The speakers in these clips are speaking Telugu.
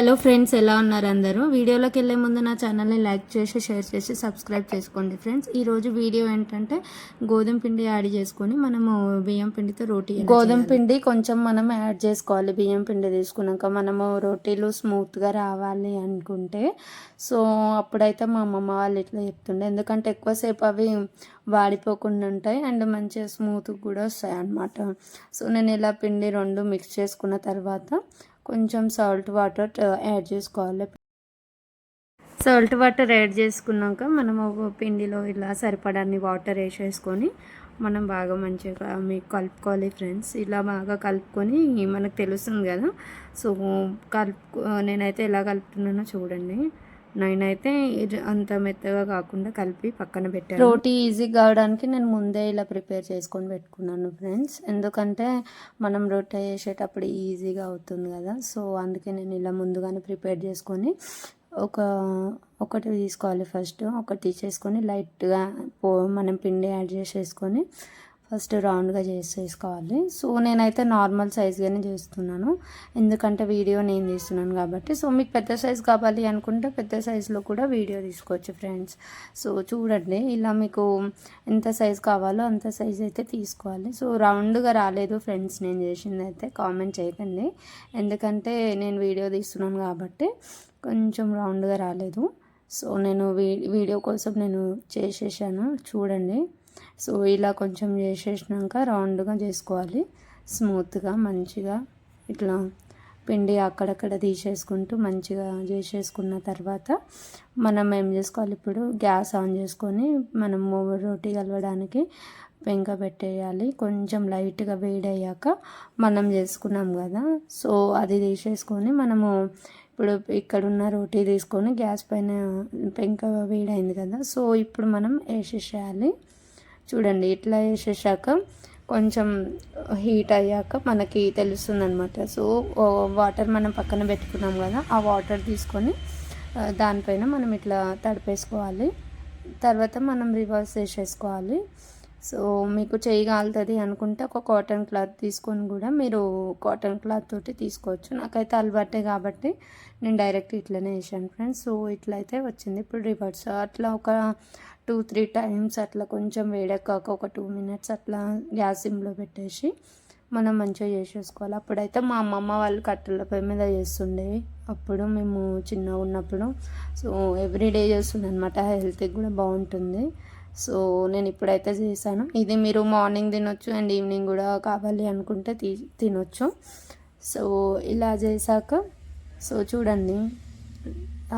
హలో ఫ్రెండ్స్ ఎలా ఉన్నారు అందరూ? వీడియోలోకి వెళ్ళే ముందు నా ఛానల్ని లైక్ చేసి షేర్ చేసి సబ్స్క్రైబ్ చేసుకోండి ఫ్రెండ్స్ ఈ రోజు వీడియో ఏంటంటే గోధుమ పిండి యాడ్ చేసుకొని మనము బియ్యం పిండితో రోటీ గోధుమ పిండి కొంచెం మనం యాడ్ చేసుకోవాలి. బియ్యం పిండి తీసుకున్నాక మనము రోటీలు స్మూత్గా రావాలి అనుకుంటే. సో అప్పుడైతే మా అమ్మమ్మ వాళ్ళు ఇట్లా చెప్తుండే. ఎందుకంటే ఎక్కువసేపు అవి వాడిపోకుండా ఉంటాయి అండ్ మంచిగా స్మూత్ కూడా వస్తాయి అన్నమాట. సో నేను ఇలా పిండి రెండు మిక్స్ చేసుకున్న తర్వాత కొంచెం సాల్ట్ వాటర్ యాడ్ చేసుకోవాలి. సాల్ట్ వాటర్ యాడ్ చేసుకున్నాక మనము పిండిలో ఇలా సరిపడాన్ని వాటర్ వేసేసుకొని మనం బాగా మంచిగా uh, మీకు కలుపుకోవాలి ఫ్రెండ్స్ ఇలా బాగా కలుపుకొని మనకు తెలుస్తుంది కదా. సో కలుపు uh, నేనైతే ఎలా కలుపుతున్నానో చూడండి. నేనైతే ఇది అంత మెత్తగా కాకుండా కలిపి పక్కన పెట్టాను. రోటీ ఈజీ కావడానికి నేను ముందే ఇలా ప్రిపేర్ చేసుకొని పెట్టుకున్నాను ఫ్రెండ్స్. ఎందుకంటే మనం రొట్టె చేసేటప్పుడు ఈజీగా అవుతుంది కదా. సో అందుకే నేను ఇలా ముందుగానే ప్రిపేర్ చేసుకొని ఒక ఒకటి తీసుకోవాలి ఫస్ట్. ఒకటి తీసేసుకొని లైట్గా పో మనం పిండి యాడ్ చేసేసుకొని ఫస్ట్ రౌండ్గా చేసేసుకోవాలి. సో నేనైతే నార్మల్ సైజ్గానే చేస్తున్నాను. ఎందుకంటే వీడియో నేను తీస్తున్నాను కాబట్టి. సో మీకు పెద్ద సైజ్ కావాలి అనుకుంటే పెద్ద సైజులో కూడా వీడియో తీసుకోవచ్చు ఫ్రెండ్స్. సో చూడండి ఇలా మీకు ఎంత సైజ్ కావాలో అంత సైజ్ అయితే తీసుకోవాలి. సో రౌండ్గా రాలేదు ఫ్రెండ్స్ నేను చేసింది అయితే. కామెంట్ చేయకండి. ఎందుకంటే నేను వీడియో తీస్తున్నాను కాబట్టి కొంచెం రౌండ్గా రాలేదు. సో నేను వీడియో కోసం నేను చేసేసాను. చూడండి. సో ఇలా కొంచెం చేసేసినాక రౌండ్గా చేసుకోవాలి. స్మూత్గా మంచిగా ఇట్లా పిండి అక్కడక్కడ తీసేసుకుంటూ మంచిగా చేసేసుకున్న తర్వాత మనం ఏం చేసుకోవాలి? ఇప్పుడు గ్యాస్ ఆన్ చేసుకొని మనం రోటీ కలవడానికి పెంక పెట్టేయాలి. కొంచెం లైట్గా వేడయ్యాక మనం చేసుకున్నాం కదా. సో అది తీసేసుకొని మనము ఇప్పుడు ఇక్కడ ఉన్న రోటీ తీసుకొని గ్యాస్ పైన పెంక వేడైంది కదా. సో ఇప్పుడు మనం వేసేసేయాలి. చూడండి ఇట్లా వేసేసాక కొంచెం హీట్ అయ్యాక మనకి తెలుస్తుంది అనమాట సో వాటర్ మనం పక్కన పెట్టుకున్నాం కదా ఆ వాటర్ తీసుకొని దానిపైన మనం ఇట్లా తడిపేసుకోవాలి. తర్వాత మనం రివర్స్ వేసేసుకోవాలి సో మీకు చేయగలుగుతుంది అనుకుంటే ఒక కాటన్ క్లాత్ తీసుకొని కూడా మీరు కాటన్ క్లాత్ తోటి తీసుకోవచ్చు. నాకైతే అలవాటే కాబట్టి నేను డైరెక్ట్ ఇట్లనే వేసాను ఫ్రెండ్స్. సో ఇట్లయితే వచ్చింది. ఇప్పుడు రివర్స్ అట్లా ఒక టూ త్రీ టైమ్స్ అట్లా కొంచెం వేడెక్కాక ఒక టూ మినిట్స్ అట్లా గ్యాస్ సిమ్లో పెట్టేసి మనం మంచిగా చేసేసుకోవాలి. అప్పుడైతే మా అమ్మమ్మ వాళ్ళు కట్టెల పొయ్యి మీద చేస్తుండేవి అప్పుడు మేము చిన్నగా ఉన్నప్పుడు. సో ఎవ్రీడే చేస్తుండే అనమాట హెల్త్కి కూడా బాగుంటుంది. సో నేను ఇప్పుడైతే చేశాను. ఇది మీరు మార్నింగ్ తినొచ్చు అండ్ ఈవినింగ్ కూడా కావాలి అనుకుంటే తీ తినొచ్చు. సో ఇలా చేశాక సో చూడండి.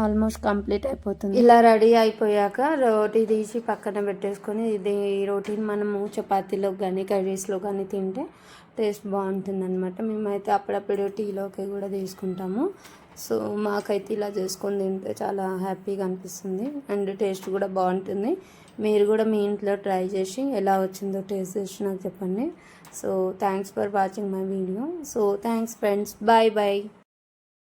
ఆల్మోస్ట్ కంప్లీట్ అయిపోతుంది. ఇలా రెడీ అయిపోయాక రోటీ తీసి పక్కన పెట్టేసుకొని ఇది ఈ రోటీని మనము చపాతీలో కానీ కర్రీస్లో కానీ తింటే టేస్ట్ బాగుంటుంది అనమాట మేమైతే అప్పుడప్పుడు టీలోకి కూడా తీసుకుంటాము. సో మాకైతే ఇలా చేసుకొని తింటే చాలా హ్యాపీగా అనిపిస్తుంది. అండ్ టేస్ట్ కూడా బాగుంటుంది. మీరు కూడా మీ ఇంట్లో ట్రై చేసి ఎలా వచ్చిందో టేస్ట్ చేసి నాకు చెప్పండి. So thanks for watching my video. So thanks friends. Bye bye.